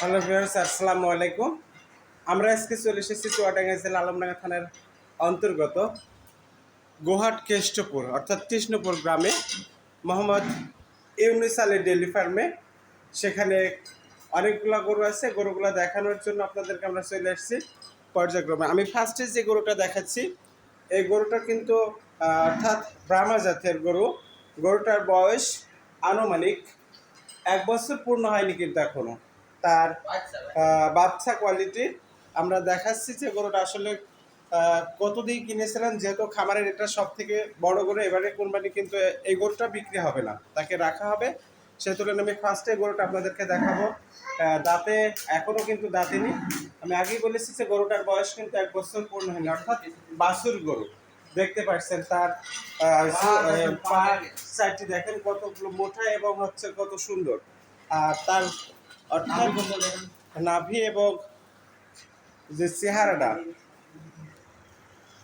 Hello viewers, আসসালামু আলাইকুম। আমরা আজকে চলে এসেছি চুয়াডাঙ্গা জেলা আলমডাঙ্গা থানার অন্তর্গত গোহাট কেষ্টপুর, অর্থাৎ কৃষ্ণপুর গ্রামে মোহাম্মদ ইউনিস আলী ডেলি ফার্মে। সেখানে অনেকগুলো গরু আছে, গরুগুলো দেখানোর জন্য আপনাদেরকে আমরা চলে এসেছি পর্যায়ক্রমে। আমি ফার্স্টে যে গরুটা দেখাচ্ছি, এই গরুটা কিন্তু অর্থাৎ ব্রাহ্মা জাতের গরু। গরুটার বয়স আনুমানিক এক বছর পূর্ণ হয়নি কিন্তু এখনও। তার বাচ্চা কোয়ালিটি আমরা দেখাচ্ছি যে গরুটা আসলে আহ, কত দিয়ে কিনেছিলেন যেহেতু খামারের এটা সব থেকে বড় গরু এবারে কোরবানি কিন্তু এই গরুটা বিক্রি হবে না। তাকে রাখা হবে। সে তুলনায় আমি ফার্স্টে গরুটা আপনাদেরকে দেখাবো। দাঁতে এখনও কিন্তু দাঁতেনি আমি আগেই বলেছি যে গরুটার বয়স কিন্তু এক বছর পূর্ণ হয়নি অর্থাৎ বাসুর গরু। দেখতে পাচ্ছেন তার পা সাইডটি দেখেন কতগুলো মোটা এবং হচ্ছে কত সুন্দর। আর তার অর্থাৎ নাভি এবং যে চেহারাটা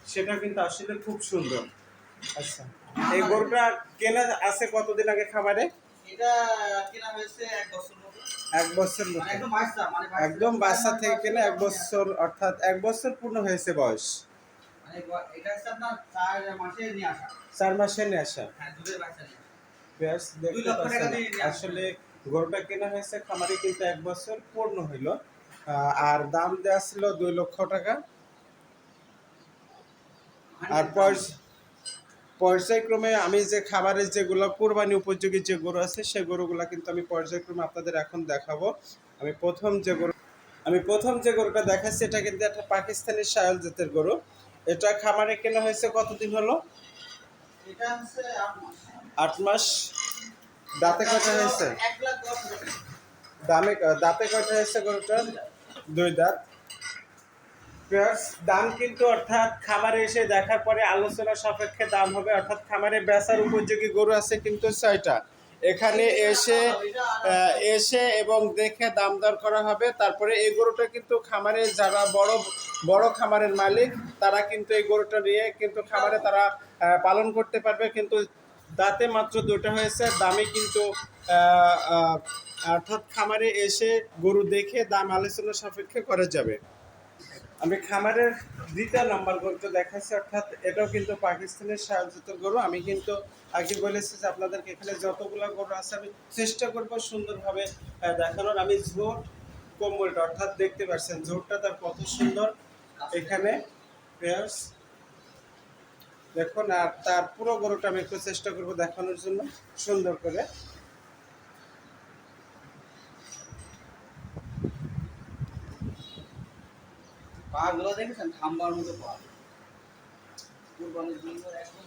সেটা কিন্তু আসলে খুব সুন্দর আচ্ছা এই গরুটা কেনা আছে কতদিন আগে খামারে এটা কেনা হয়েছে এক বছর এক বছর একদম বাচ্চা মানে বাচ্চা- একদম বাচ্চা থেকে কেনা এক বছর অর্থাৎ এক বছর পূর্ণ হয়েছে বয়স মানে চার মাসে হ্যাঁ নিয়ে আসা। আসলে গরুটা কেনা হয়েছে খামারে কিন্তু এক বছর পূর্ণ হইল। আর দাম দেওয়া ছিল দুই লক্ষ টাকা। আর পর্যায়ক্রমে আমি যে খাবারের যেগুলো কোরবানি উপযোগী যে গরু আছে সেই গরুগুলো কিন্তু আমি পর্যায়ক্রমে আপনাদের এখন দেখাবো। আমি প্রথম যে গরু আমি প্রথম যে গরুটা দেখাচ্ছি এটা কিন্তু একটা পাকিস্তানি সায়ল জাতের গরু। এটা খামারে কেনা হয়েছে কতদিন হলো? এটা হচ্ছে আট মাস। দাঁতে কটা হয়েছে। দামে দাঁতে কটা হয়েছে গরুটার? দুই দাঁত। দাম কিন্তু অর্থাৎ খামারে এসে দেখার পরে আলোচনা সাপেক্ষে দাম হবে, অর্থাৎ খামারে বেচার উপযোগী গরু আছে কিন্তু ছয়টা। এখানে এসে এসে এবং দেখে দাম দর করা হবে। তারপরে এই গরুটা কিন্তু খামারে যারা বড় বড় খামারের মালিক, তারা কিন্তু এই গরুটা নিয়ে কিন্তু খামারে তারা পালন করতে পারবে। কিন্তু দাঁতে মাত্র দুটো হয়েছে, দামে কিন্তু অর্থাৎ খামারে এসে গরু দেখে দাম আলোচনা সাপেক্ষে করা যাবে। আমি খামারের দ্বিতীয় নাম্বার গরুটা দেখাচ্ছি, অর্থাৎ এটাও কিন্তু পাকিস্তানের সাহায্যত গরু। আমি কিন্তু আগে বলেছি যে আপনাদেরকে এখানে যতগুলো গরু আছে, আমি চেষ্টা করব সুন্দরভাবে দেখানোর। আমি ঝোট কম্বলটা, অর্থাৎ দেখতে পাচ্ছেন, ঝোটটা তার কত সুন্দর। এখানে, পেয়ার্স দেখুন আর তার পুরো গরুটা আমি একটু চেষ্টা করব দেখানোর জন্য সুন্দর করে। পাগুলো দেখেছেন? খাম্বার মতো পা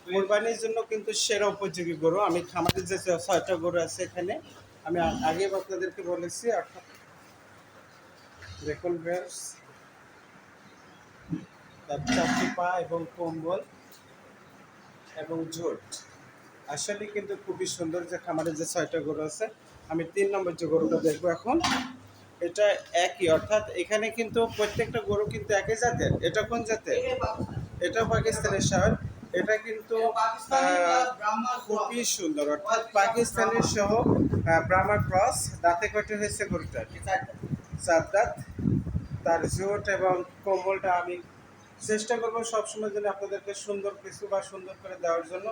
কুরবানির জন্য কিন্তু সেরা উপযোগী গরু। আমি খামারের যে ছয়টা গরু আছে এখানে আমি আ- আগেই আপনাদেরকে বলেছি দেখুন তার চারটি পা এবং কম্বল। এবং ঝোট। আসলে কিন্তু খুবই সুন্দর যে খামারে যে ছয়টা গরু আছে আমি তিন নম্বর যে গরুটা দেখব এখন এটা একই অর্থাৎ এখানে কিন্তু প্রত্যেকটা গরু কিন্তু একই জাতের। এটা কোন জাতের? এটা পাকিস্তানের শহর এটা কিন্তু খুবই সুন্দর অর্থাৎ পাকিস্তানের সহ ব্রাহ্মা ক্রস। দাঁতে কটে হয়েছে গরুটা। চার দাঁত। তার জোট এবং কম্বলটা আমি চেষ্টা করব সবসময় যেন আপনাদেরকে সুন্দর কিছু বা সুন্দর করে দেওয়ার জন্য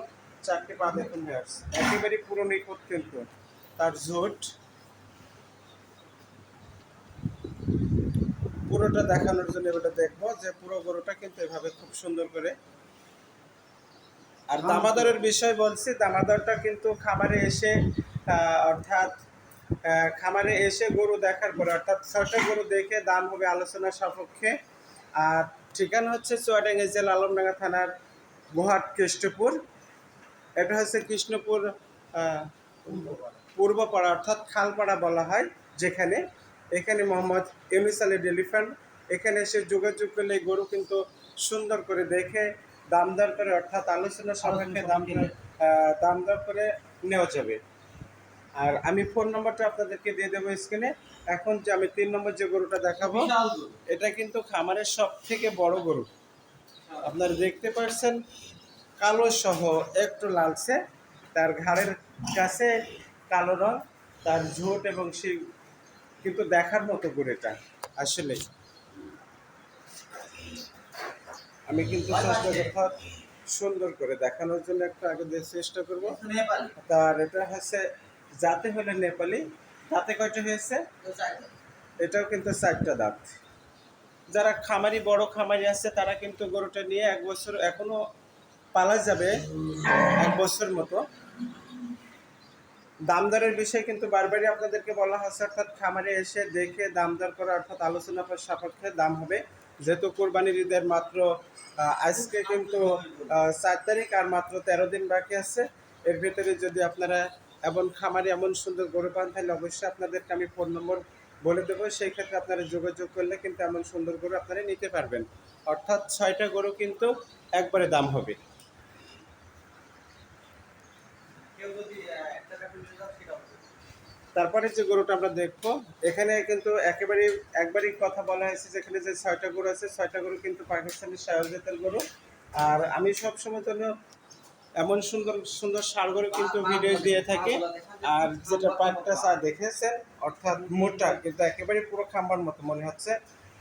চারটি পা দেখুন ভিউয়ার্স একেবারে পুরো নিখুঁত কিন্তু। তার জোট। পুরোটা দেখানোর জন্য এবারে দেখব যে পুরো গরুটা কিন্তু এভাবে খুব সুন্দর করে। আর দামাদরের বিষয় বলছি, দামাদরটা কিন্তু খামারে এসে অর্থাৎ খামারে এসে গরু দেখার পরে, অর্থাৎ ছয়টা গরু দেখে দাম হবে আলোচনা সাপেক্ষে। আর ঠিকানা হচ্ছে চুয়াডাঙ্গা জেলা আলমডাঙ্গা থানার গোহাট কৃষ্ণপুর। এটা হচ্ছে কৃষ্ণপুর পূর্বপাড়া অর্থাৎ খালপাড়া বলা হয় যেখানে। এখানে মোহাম্মদ ইউনিস আলী ডেলিফ্যান্ট এখানে এসে যোগাযোগ করলে গরু কিন্তু সুন্দর করে দেখে দাম দর করে অর্থাৎ আলোচনা সাপেক্ষে দাম দাম দর করে নেওয়া যাবে। আর আমি ফোন নম্বরটা আপনাদেরকে দিয়ে দেবো স্ক্রিনে এখন যে আমি তিন নম্বর যে গরুটা দেখাবো এটা কিন্তু খামারের সব থেকে বড় গরু। আপনারা দেখতে পাচ্ছেন কালো সহ একটু লালচে। তার ঘাড়ের কাছে কালো রং তার ঝোট এবং সেই কিন্তু দেখার মতো গরু এটা আসলে। আমি কিন্তু চেষ্টা করব সুন্দর করে দেখানোর জন্য একটু আগে দিয়ে চেষ্টা করব। তার এটা হচ্ছে জাতে হলে নেপালি তাতে কয়টা হয়েছে? এটাও কিন্তু চারটা দাঁত। যারা খামারি, বড় খামারি আছে, তারা কিন্তু গরুটা নিয়ে এক বছর এখনও পালা যাবে, এক বছর মতো। দাম দরের বিষয়ে কিন্তু বারবারই আপনাদেরকে বলা হচ্ছে অর্থাৎ খামারে এসে দেখে দাম দর করা, অর্থাৎ আলোচনা সাপেক্ষে দাম হবে। যেহেতু কোরবানির ঈদের মাত্র আজকে কিন্তু চার তারিখ আর মাত্র তেরো দিন বাকি আছে। এর ভিতরে যদি আপনারা এমন খামারে এমন সুন্দর গরু পান তাহলে অবশ্যই আপনাদেরকে আমি ফোন নম্বর বলে দেবো। সেই ক্ষেত্রে আপনারা যোগাযোগ করলে কিন্তু এমন সুন্দর গরু আপনারা নিতে পারবেন। অর্থাৎ ছয়টা গরু কিন্তু একবারে দাম হবে। তারপরে যে গরুটা আমরা দেখব এখানে কিন্তু একেবারেই একবারই কথা বলা হয়েছে যেখানে যে ছয়টা গরু আছে ছয়টা গরু কিন্তু পাকিস্তানি সায়জাতের গরু। আর আমি সবসময় জন্য এমন সুন্দর সুন্দর সার গরু কিন্তু ভিডিও দিয়ে থাকি। আর যেটা পাটটা চা দেখেছেন অর্থাৎ মোটা কিন্তু একেবারে পুরো খাম্বার মতো মনে হচ্ছে।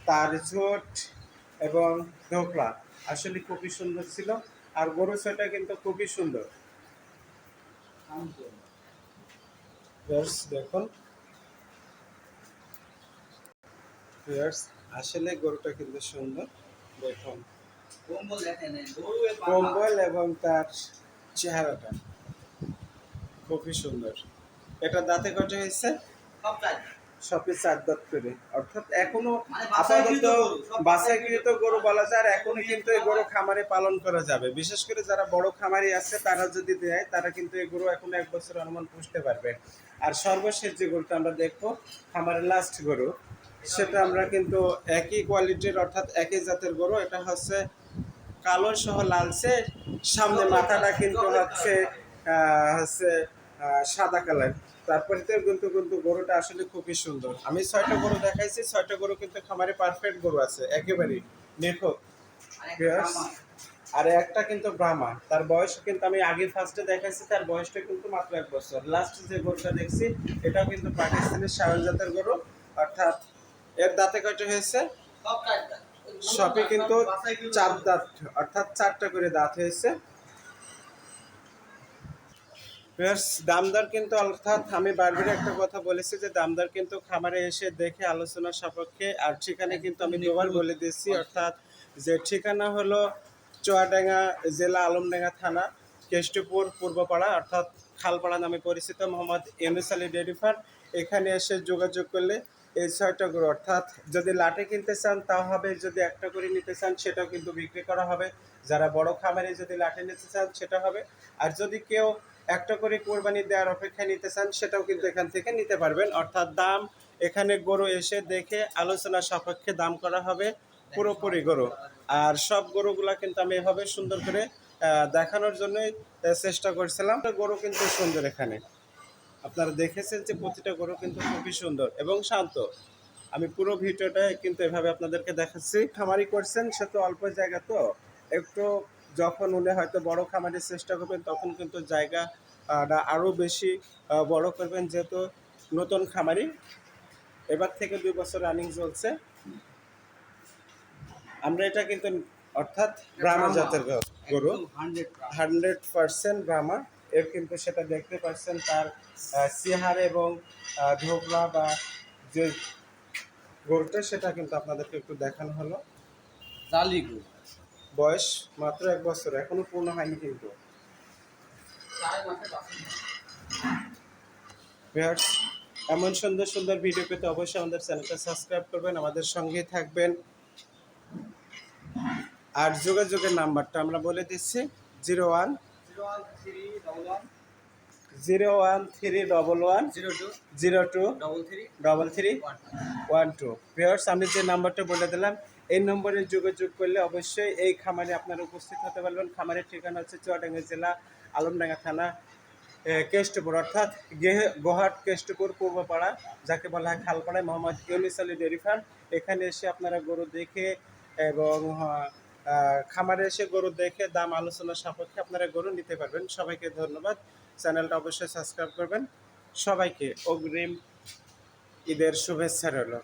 তার ঝোট এবং ঢোকলা আসলে খুবই সুন্দর ছিল। আর গরু ছয়টা কিন্তু খুবই সুন্দর। দেখুন। আসলে গরুটা কিন্তু সুন্দর। দেখুন। কম্বল এবং তার চেহারাটা। খুবই সুন্দর। এটা দাঁতে কটা হয়েছে? সব চার দাঁত করে। অর্থাৎ এখনও মানে আপাতত বাছাইকৃত গরু, গরু বলা যায় আর এখনও কিন্তু এই গরু খামারে পালন করা যাবে। বিশেষ করে যারা বড় খামারি আছে তারা যদি দেয় তারা কিন্তু এই গরু এখনও এক বছর অনুমান পুষতে পারবে। আর সর্বশেষ যে গরুটা আমরা দেখব খামারের লাস্ট গরু সেটা আমরা কিন্তু একই কোয়ালিটির অর্থাৎ একই জাতের গরু। এটা হচ্ছে কালো সহ লালচে, সামনে মাথাটা কিন্তু হচ্ছে হচ্ছে সাদা কালার। তারপরে তো কিন্তু কিন্তু গরুটা আসলে খুবই সুন্দর। আমি ছয়টা গরু দেখাইছি, ছয়টা গরু কিন্তু খামারে পারফেক্ট গরু আছে, একেবারেই নিখুঁত। আর একটা কিন্তু ব্রাহ্মা তার বয়স কিন্তু আমি আগে ফার্স্টে দেখাইছি, তার বয়সটা কিন্তু মাত্র এক বছর। লাস্ট যে গরুটা দেখছি, এটাও কিন্তু পাকিস্তানের শাওয়াল জাতের গরু, অর্থাৎ এর দাঁতে কয়টা হয়েছে? সবই কিন্তু চার দাঁত, অর্থাৎ চারটা করে দাঁত হয়েছে। দামদার কিন্তু অর্থাৎ আমি বারবার একটা কথা বলেছি যে দামদার কিন্তু খামারে এসে দেখে আলোচনা সাপেক্ষে, আর ঠিকানা কিন্তু আমি দুবার বলে দিয়েছি, অর্থাৎ যে ঠিকানা হলো চুয়াডাঙ্গা জেলা আলমডাঙ্গা থানা, কেষ্টপুর, পূর্বপাড়া, অর্থাৎ খালপাড়া নামে পরিচিত মোহাম্মদ ইউনুস আলী ডেয়ারি ফার্ম। এখানে এসে যোগাযোগ করলে এই ছয়টা গরু, অর্থাৎ যদি লাটে কিনতে চান তা হবে। যদি একটা করে নিতে চান, সেটাও কিন্তু বিক্রি করা হবে। যারা বড় খামারে যদি লাটে নিতে চান, সেটা হবে। আর যদি কেউ একটা করে কোরবানি দেওয়ার অপেক্ষায় নিতে চান, সেটাও কিন্তু এখান থেকে নিতে পারবেন। অর্থাৎ দাম এখানে গরু এসে দেখে আলোচনা সাপেক্ষে দাম করা হবে পুরোপুরি গরু। আর সব গরুগুলা কিন্তু আমি এভাবে সুন্দর করে দেখানোর জন্যই চেষ্টা করছিলাম। গরু কিন্তু সুন্দর এখানে। আপনারা দেখেছেন যে প্রতিটা গরু কিন্তু খুবই সুন্দর এবং শান্ত। আমি পুরো ভিডিওটা কিন্তু এভাবে আপনাদেরকে দেখাচ্ছি। খামারি করছেন সে তো অল্প জায়গা তো। একটু যখন উনি হয়তো বড় খামারের চেষ্টা করবেন তখন কিন্তু জায়গা আরও বেশি বড় করবেন যেহেতু নতুন খামারি। এবার থেকে দুই বছর রানিং চলছে। আমরা এটা কিন্তু অর্থাৎ ব্রাহ্মণ জাতের গরু। একদম 100 হান্ড্রেড পার্সেন্ট ব্রাহ্মা এর কিন্তু সেটা দেখতে পাচ্ছেন তার চেহারা এবং ধোকলা বা যে গরুটা সেটা কিন্তু আপনাদেরকে একটু দেখানো হলো। জালি গরু। বয়স মাত্র এক বছর এখনও পূর্ণ হয়নি কিন্তু। এমন সুন্দর সুন্দর ভিডিও পেতে অবশ্যই আমাদের চ্যানেলটা সাবস্ক্রাইব করবেন আমাদের সঙ্গেই থাকবেন। আর যোগাযোগের নাম্বারটা আমরা বলে দিচ্ছি zero one 01311 zero one three double one 02 zero two 33 double three 1 one two viewers আমি যে নাম্বারটা বলে দিলাম এই নম্বরে যোগাযোগ করলে অবশ্যই এই খামারে আপনারা উপস্থিত হতে পারবেন। খামারের ঠিকানা হচ্ছে চুয়াডাঙ্গা জেলা আলমডাঙ্গা থানা কেষ্টপুর অর্থাৎ গেহে গোহাট কেষ্টপুর পূর্বপাড়া যাকে বলা হয় খালপাড়ায় মোহাম্মদ ইউনিস আলী ফার্ম। এখানে এসে আপনারা গরু দেখে এবং আহ, খামারে এসে গরু দেখে দাম আলোচনার সাপেক্ষে আপনারা গরু নিতে পারবেন। সবাইকে ধন্যবাদ। চ্যানেলটা অবশ্যই সাবস্ক্রাইব করবেন। সবাইকে অগ্রিম ঈদের শুভেচ্ছা রইল।